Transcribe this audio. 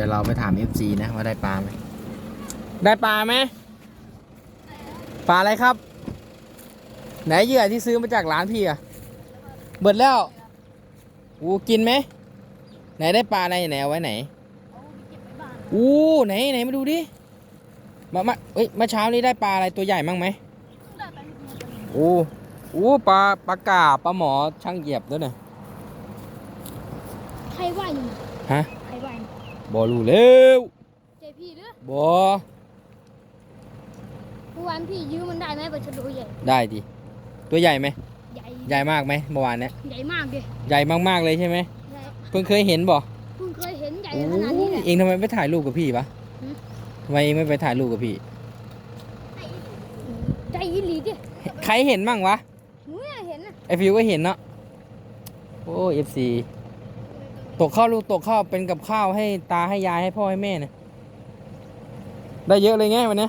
ดี๋ยวเราไปถาม FC นะว่าได้ปลาไหมได้ปลาไหมปลาอะไรครับ ไหนเหยื่อที่ซื้อมาจากร้านพี่อะเบิดแล้วอูกินไหมไหนได้ปลาอะไรไหนเอาไว้ไหนเอาเก็บไว้บ้านอู้ไหนไหนมาดูดิมามาเอ้ยเมื่อเช้านี้ได้ปลาอะไรตัวใหญ่มั้งไหมได้ไปเมื่อกี้อู้อู้ปลาปลากาปลาหมอช่างเหยียบด้วยเนี่ยใครว่าอยู่ฮะใครว่าอยู่ บอรู้เร็วเจพี่หรือบอเมื่อวานพี่ยืมมันได้ไหมปลาชะโดใหญ่ ได้ดิ ตัวใหญ่ไหม ใหญ่ ใหญ่มากไหมเมื่อวานเนี้ยใหญ่มากเลยใหญ่มากๆเลยใช่ไหมใหญ่เพิ่งเคยเห็นบ่เพิ่งเคยเห็นใหญ่โอ้ขนาดนี้แหละยเองทำไมไม่ถ่ายรูปกับพี่ปะหืมทำไมเองไม่ไปถ่ายรูปกับพี่ ใจอีหลีดิ ใครเห็นมั่งวะ หนูอยากเห็นนะไอฟิวก็เห็นเนาะ โอ้เอฟซี ตกข้าวลูกตกข้าวเป็นกับข้าวให้ตาให้ยายให้พ่อให้แม่เนะได้เยอะเลยไงวันนี้